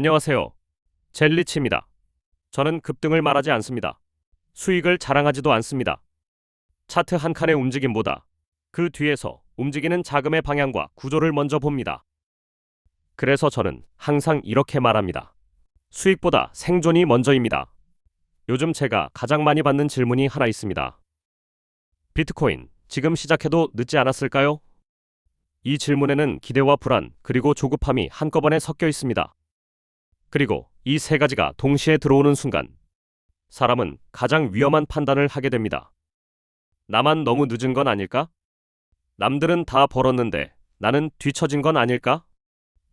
안녕하세요. 젤리치입니다. 저는 급등을 말하지 않습니다. 수익을 자랑하지도 않습니다. 차트 한 칸의 움직임보다 그 뒤에서 움직이는 자금의 방향과 구조를 먼저 봅니다. 그래서 저는 항상 이렇게 말합니다. 수익보다 생존이 먼저입니다. 요즘 제가 가장 많이 받는 질문이 하나 있습니다. 비트코인, 지금 시작해도 늦지 않았을까요? 이 질문에는 기대와 불안, 그리고 조급함이 한꺼번에 섞여 있습니다. 그리고 이 세 가지가 동시에 들어오는 순간, 사람은 가장 위험한 판단을 하게 됩니다. 나만 너무 늦은 건 아닐까? 남들은 다 벌었는데 나는 뒤처진 건 아닐까?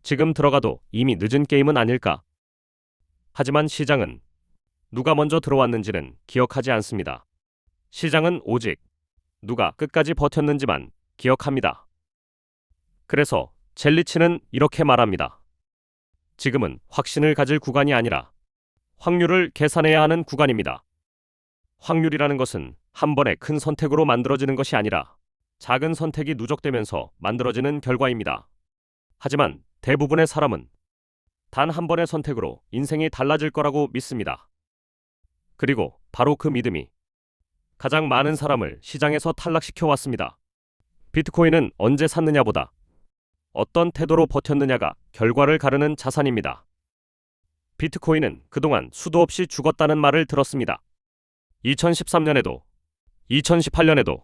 지금 들어가도 이미 늦은 게임은 아닐까? 하지만 시장은 누가 먼저 들어왔는지는 기억하지 않습니다. 시장은 오직 누가 끝까지 버텼는지만 기억합니다. 그래서 젤리치는 이렇게 말합니다. 지금은 확신을 가질 구간이 아니라 확률을 계산해야 하는 구간입니다. 확률이라는 것은 한 번의 큰 선택으로 만들어지는 것이 아니라 작은 선택이 누적되면서 만들어지는 결과입니다. 하지만 대부분의 사람은 단 한 번의 선택으로 인생이 달라질 거라고 믿습니다. 그리고 바로 그 믿음이 가장 많은 사람을 시장에서 탈락시켜 왔습니다. 비트코인은 언제 샀느냐보다 어떤 태도로 버텼느냐가 결과를 가르는 자산입니다. 비트코인은 그동안 수도 없이 죽었다는 말을 들었습니다. 2013년에도, 2018년에도,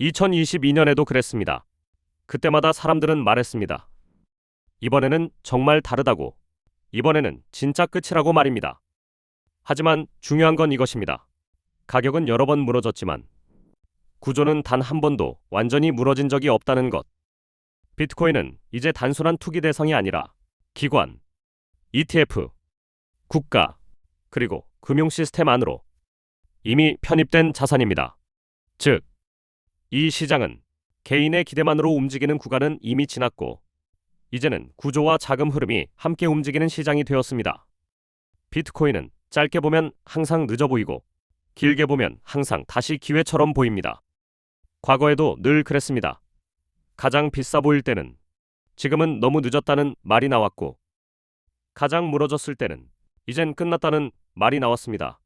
2022년에도 그랬습니다. 그때마다 사람들은 말했습니다. 이번에는 정말 다르다고. 이번에는 진짜 끝이라고 말입니다. 하지만 중요한 건 이것입니다. 가격은 여러 번 무너졌지만 구조는 단 한 번도 완전히 무너진 적이 없다는 것. 비트코인은 이제 단순한 투기 대상이 아니라 기관, ETF, 국가, 그리고 금융 시스템 안으로 이미 편입된 자산입니다. 즉, 이 시장은 개인의 기대만으로 움직이는 구간은 이미 지났고, 이제는 구조와 자금 흐름이 함께 움직이는 시장이 되었습니다. 비트코인은 짧게 보면 항상 늦어 보이고, 길게 보면 항상 다시 기회처럼 보입니다. 과거에도 늘 그랬습니다. 가장 비싸 보일 때는 지금은 너무 늦었다는 말이 나왔고, 가장 무너졌을 때는 이젠 끝났다는 말이 나왔습니다.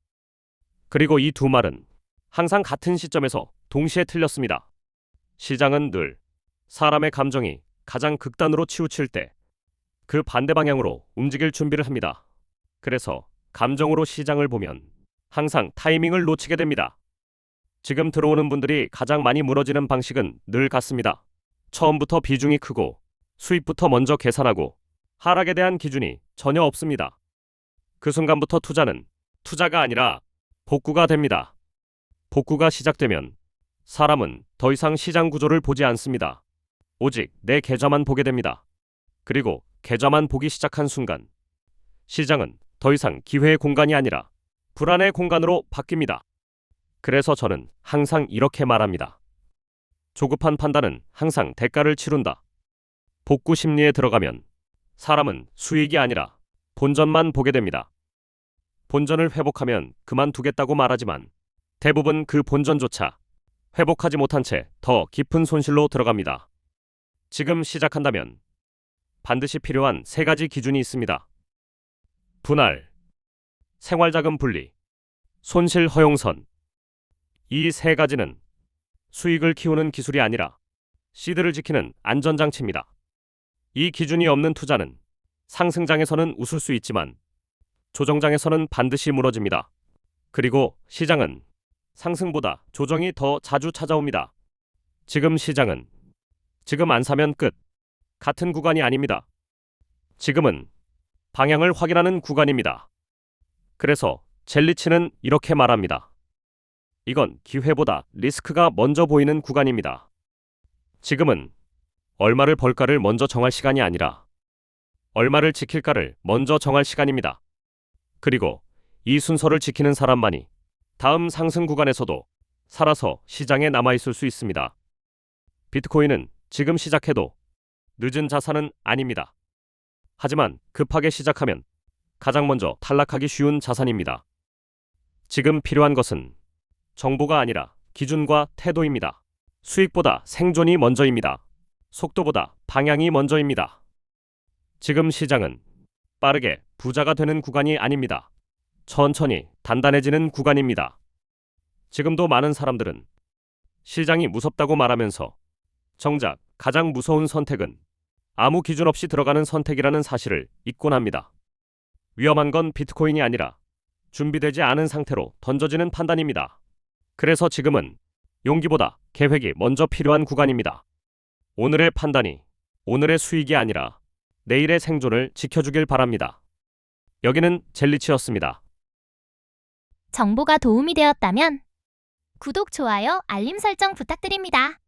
그리고 이 두 말은 항상 같은 시점에서 동시에 틀렸습니다. 시장은 늘 사람의 감정이 가장 극단으로 치우칠 때 그 반대 방향으로 움직일 준비를 합니다. 그래서 감정으로 시장을 보면 항상 타이밍을 놓치게 됩니다. 지금 들어오는 분들이 가장 많이 무너지는 방식은 늘 같습니다. 처음부터 비중이 크고 수입부터 먼저 계산하고 하락에 대한 기준이 전혀 없습니다. 그 순간부터 투자는 투자가 아니라 복구가 됩니다. 복구가 시작되면 사람은 더 이상 시장 구조를 보지 않습니다. 오직 내 계좌만 보게 됩니다. 그리고 계좌만 보기 시작한 순간 시장은 더 이상 기회의 공간이 아니라 불안의 공간으로 바뀝니다. 그래서 저는 항상 이렇게 말합니다. 조급한 판단은 항상 대가를 치룬다. 복구 심리에 들어가면 사람은 수익이 아니라 본전만 보게 됩니다. 본전을 회복하면 그만두겠다고 말하지만 대부분 그 본전조차 회복하지 못한 채 더 깊은 손실로 들어갑니다. 지금 시작한다면 반드시 필요한 세 가지 기준이 있습니다. 분할, 생활자금 분리, 손실 허용선. 이 세 가지는 수익을 키우는 기술이 아니라 시드를 지키는 안전장치입니다. 이 기준이 없는 투자는 상승장에서는 웃을 수 있지만 조정장에서는 반드시 무너집니다. 그리고 시장은 상승보다 조정이 더 자주 찾아옵니다. 지금 시장은 지금 안 사면 끝. 같은 구간이 아닙니다. 지금은 방향을 확인하는 구간입니다. 그래서 젤리치는 이렇게 말합니다. 이건 기회보다 리스크가 먼저 보이는 구간입니다. 지금은 얼마를 벌까를 먼저 정할 시간이 아니라 얼마를 지킬까를 먼저 정할 시간입니다. 그리고 이 순서를 지키는 사람만이 다음 상승 구간에서도 살아서 시장에 남아있을 수 있습니다. 비트코인은 지금 시작해도 늦은 자산은 아닙니다. 하지만 급하게 시작하면 가장 먼저 탈락하기 쉬운 자산입니다. 지금 필요한 것은 정보가 아니라 기준과 태도입니다. 수익보다 생존이 먼저입니다. 속도보다 방향이 먼저입니다. 지금 시장은 빠르게 부자가 되는 구간이 아닙니다. 천천히 단단해지는 구간입니다. 지금도 많은 사람들은 시장이 무섭다고 말하면서 정작 가장 무서운 선택은 아무 기준 없이 들어가는 선택이라는 사실을 잊곤 합니다. 위험한 건 비트코인이 아니라 준비되지 않은 상태로 던져지는 판단입니다. 그래서 지금은 용기보다 계획이 먼저 필요한 구간입니다. 오늘의 판단이 오늘의 수익이 아니라 내일의 생존을 지켜주길 바랍니다. 여기는 젤리치였습니다. 정보가 도움이 되었다면 구독, 좋아요, 알림 설정 부탁드립니다.